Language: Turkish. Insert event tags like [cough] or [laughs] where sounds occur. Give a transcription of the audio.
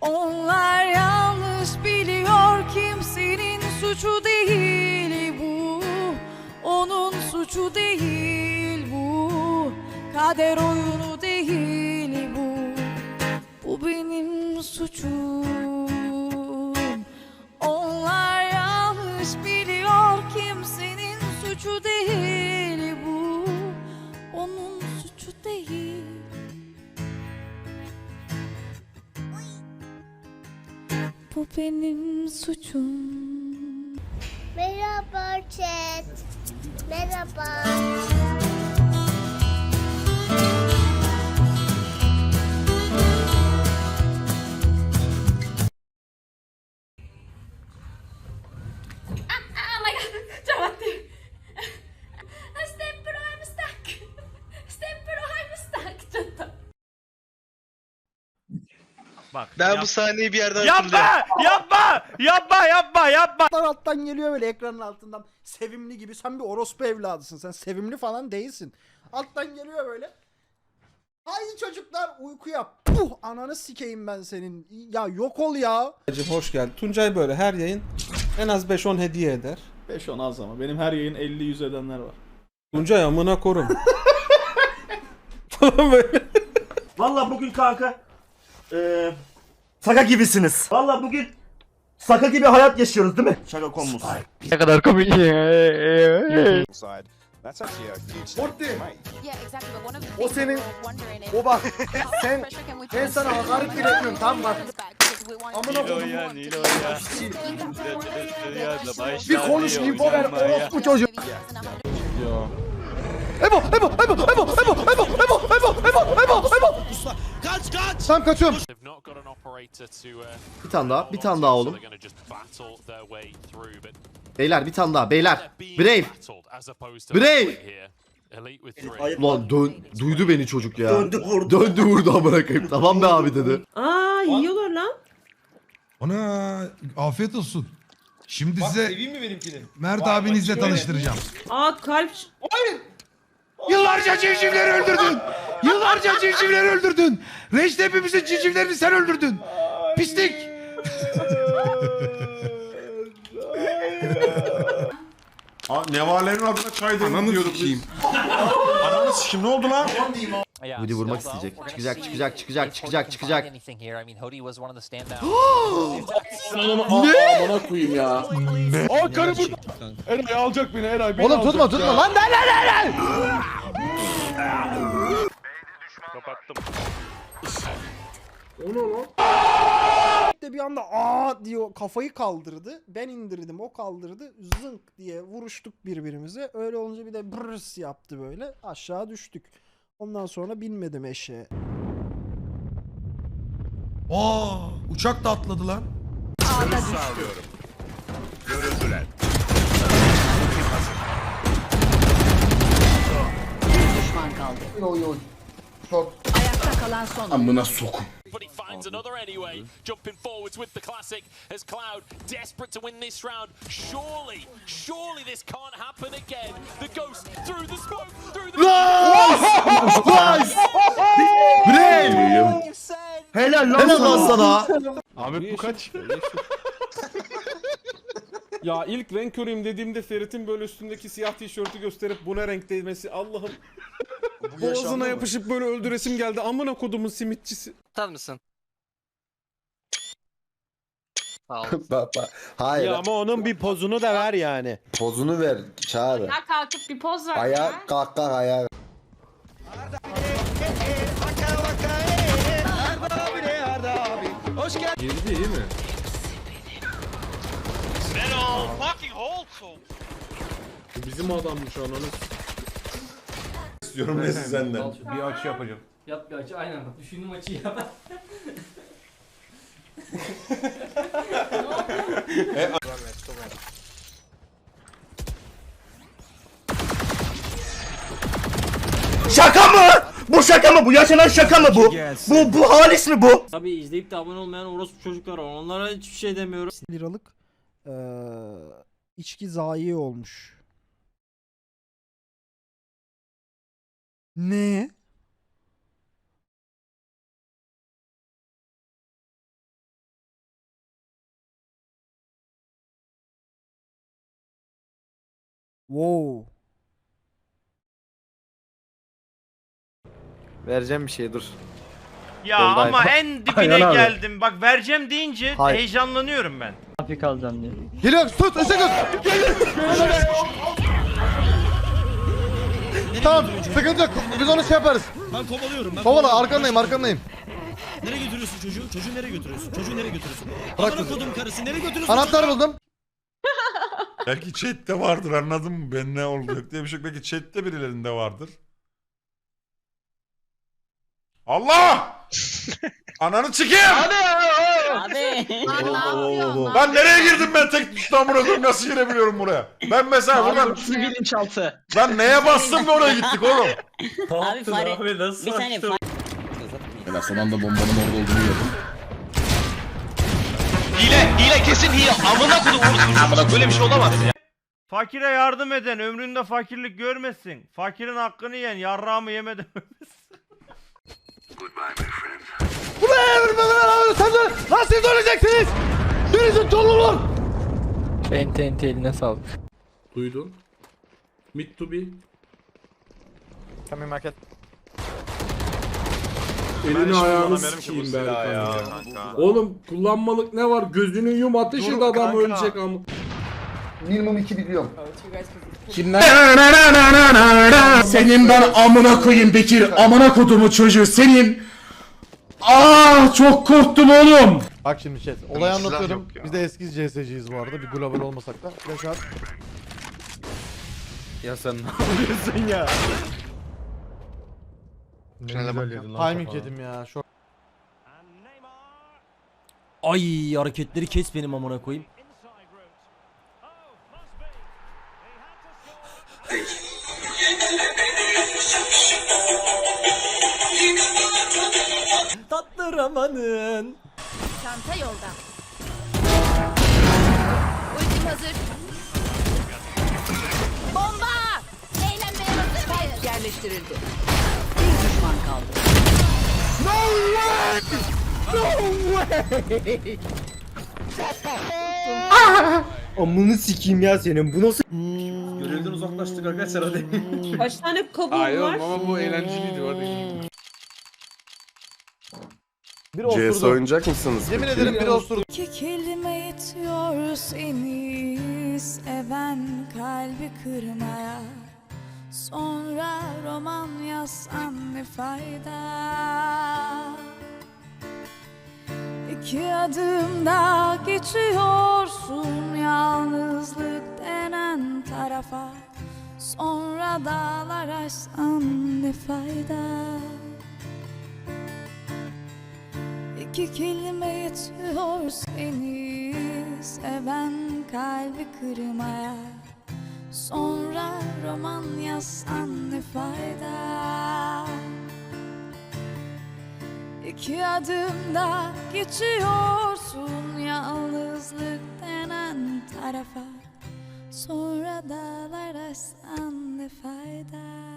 Onlar yanlış biliyor kimsenin suçu değil bu. Onun suçu değil bu. Kader oyunu değil bu. Bu benim suçum suçum Merhaba chat. Merhaba. Bak. Ben yap- bu sahneyi bir yerden hatırlıyorum. Yapma! Yapma! Yapma! Yapma! Yapma! Alttan geliyor böyle ekranın altından. Sevimli gibi. Sen bir orospu evladısın. Sen sevimli falan değilsin. Alttan geliyor böyle. Haydi çocuklar uyku yap. Puh ananı sikeyim ben senin. Ya yok ol ya. Hacım hoş geldin. Tuncay böyle her yayın en az 5-10 hediye eder. 5-10 az ama. Benim her yayın 50-100 edenler var. Tuncay amına korum. [laughs] Böyle. Valla bugün kanka eee Saka gibisiniz. Valla bugün Saka gibi hayat yaşıyoruz değil mi? Şaka konumuz. Ne kadar komik ya. O senin o bak sen ben sana hakaret bile etmiyorum tamam bak. Amına koydum. Bir konuş info ver orospu çocuğu. Ebo Ebo Ebo Ebo Ebo Ebo Ebo Ebo Ebo Ebo Ebo Kaç kaç. Tamam kaçıyorum. Bir tane daha, bir tane daha oğlum. Beyler bir tane daha, beyler. Brave. Brave. Ulan dön, duydu beni çocuk ya. Döndü vurdu. Döndü vurdu amına koyayım. Tamam be abi dedi. Aa, yiyorlar lan. Ona afiyet olsun. Şimdi size Mert abinizle tanıştıracağım. Aa, kalp. Yıllarca civcivleri öldürdün. Yıllarca civcivleri öldürdün. Reşit hepimizin civcivlerini sen öldürdün. Pislik. Nevalerin adına çay demliyorduk biz. Ananı sikim ne oldu lan? Woody vurmak isteyecek. Çıkacak, çıkacak, çıkacak, çıkacak, çıkacak. Bana [gasps] koyayım ya. Aa karı burada. Eray alacak beni Eray. Beni Oğlum tutma tutma lan lan lan lan. Kapattım. de bir anda aa diyor kafayı kaldırdı. Ben indirdim o kaldırdı. Zınk diye vuruştuk birbirimize. Öyle olunca bir de brrs yaptı böyle. Aşağı düştük. Ondan sonra binmedim eşeğe. Aa, uçak da atladı lan. Görüş sağlıyorum. Görüldüler. Ultim hazır. Bir düşman kaldı. Oy oy. Çok. Ayakta kalan son. Amına sokum. Finds another anyway. Jumping forwards with the classic as Cloud desperate to win this round. Surely, surely this can't happen again. The ghost through the smoke, through the. Brave. Helal lan Helal lan sana. sana. Ahmet bu kaç? ya ilk renk körüyüm dediğimde Ferit'in böyle üstündeki siyah tişörtü gösterip bu ne renk demesi Allah'ım. Boğazına yapışıp böyle öldüresim geldi. Amına kodumun simitçisi. Tutar mısın? Sağ ol. [laughs] Hayır. Ya ama onun bir pozunu da ver yani. Pozunu ver çağır. Ya kalkıp bir poz ver. Ayağa kalk kalk ayağa. Girdi iyi mi? Bizim adammış ananı. İstiyorum ne senden. Bir açı yapacağım. Yap bir açı aynen bak düşündüğüm açıyı yap. [laughs] Şaka mı? Bu şaka mı? Bu yaşanan şaka mı bu? Bu bu halis mi bu? Tabii izleyip de abone olmayan orospu çocuklar var. Onlara hiçbir şey demiyorum. liralık eee içki zayi olmuş. Ne? Wow. Vereceğim bir şey dur. Ya Yoldayım. ama en dibine Aynen abi. geldim. Bak vereceğim deyince Hayır. heyecanlanıyorum ben. Geliyor tut ışık tut. Tamam sıkıntı yok. Biz onu şey yaparız. Ben kovalıyorum. Ben Kovala arkandayım arkandayım. Nereye götürüyorsun çocuğu? Çocuğu nereye götürüyorsun? Çocuğu nereye götürüyorsun? Bırak Amına kızı. kodum karısı nereye götürüyorsun? Anahtar buldum. Belki chatte vardır anladın mı? Ben ne olacak diye bir şey yok. Belki chatte birilerinde vardır. Allah! Ananı çıkayım! Lan nereye girdim ben tek tuştan bunu nasıl girebiliyorum buraya? Ben mesela buradan... bilinçaltı. Lan neye bastım da oraya gittik oğlum? Abi fare. Abi nasıl bir saniye Ben son anda bombanın orada olduğunu gördüm. Hile, hile kesin hile. Amına kodum Böyle bir şey olamaz ya. Fakire yardım eden ömründe fakirlik görmesin. Fakirin hakkını yiyen yarrağımı yemeden Bu ne? Sen de nasıl döneceksiniz? Birinizin çoluğu Ente ente eline sağlık. Duydun. Mid to be. Tamam market. Elini ayağını sikeyim Berkan ya. Oğlum kullanmalık ne var? Gözünü yum ateş et adam ölecek ama. Minimum 2 milyon. Kimler? Senin ben amına koyayım Bekir. Amına kodumu çocuğu senin. Aa çok korktum oğlum. Bak şimdi chat. Olayı anlatıyorum. Biz de eski CS'ciyiz bu arada. Bir global olmasak da. At. Ya sen ne yapıyorsun ya? Timing yedim ya. Şu Ay hareketleri kes benim amına koyayım. Tatlı romanın. Çanta yolda. Ultim hazır. Bomba! Eğlenmeye hazır mıyız? Yerleştirildi. Düşman kaldı. [laughs] Amını sikeyim ya senin. Bu nasıl? Görevden uzaklaştık arkadaşlar hadi. Kaç tane kabul Hayır oğlum ama bu eğlenceliydi hadi. bir osurdu. oynayacak mısınız? Yemin ederim biri osurdu. İki kelime yetiyor seni seven kalbi kırmaya Sonra roman yazsan ne fayda. İki adımda geçiyorsun yalnızlık denen tarafa. Sonra dağlar aşsan ne fayda. İki kelime yetiyor seni seven kalbi kırmaya Sonra roman yazsan ne fayda? İki adımda geçiyorsun yalnızlık denen tarafa. Sonra dağlar aşsan ne fayda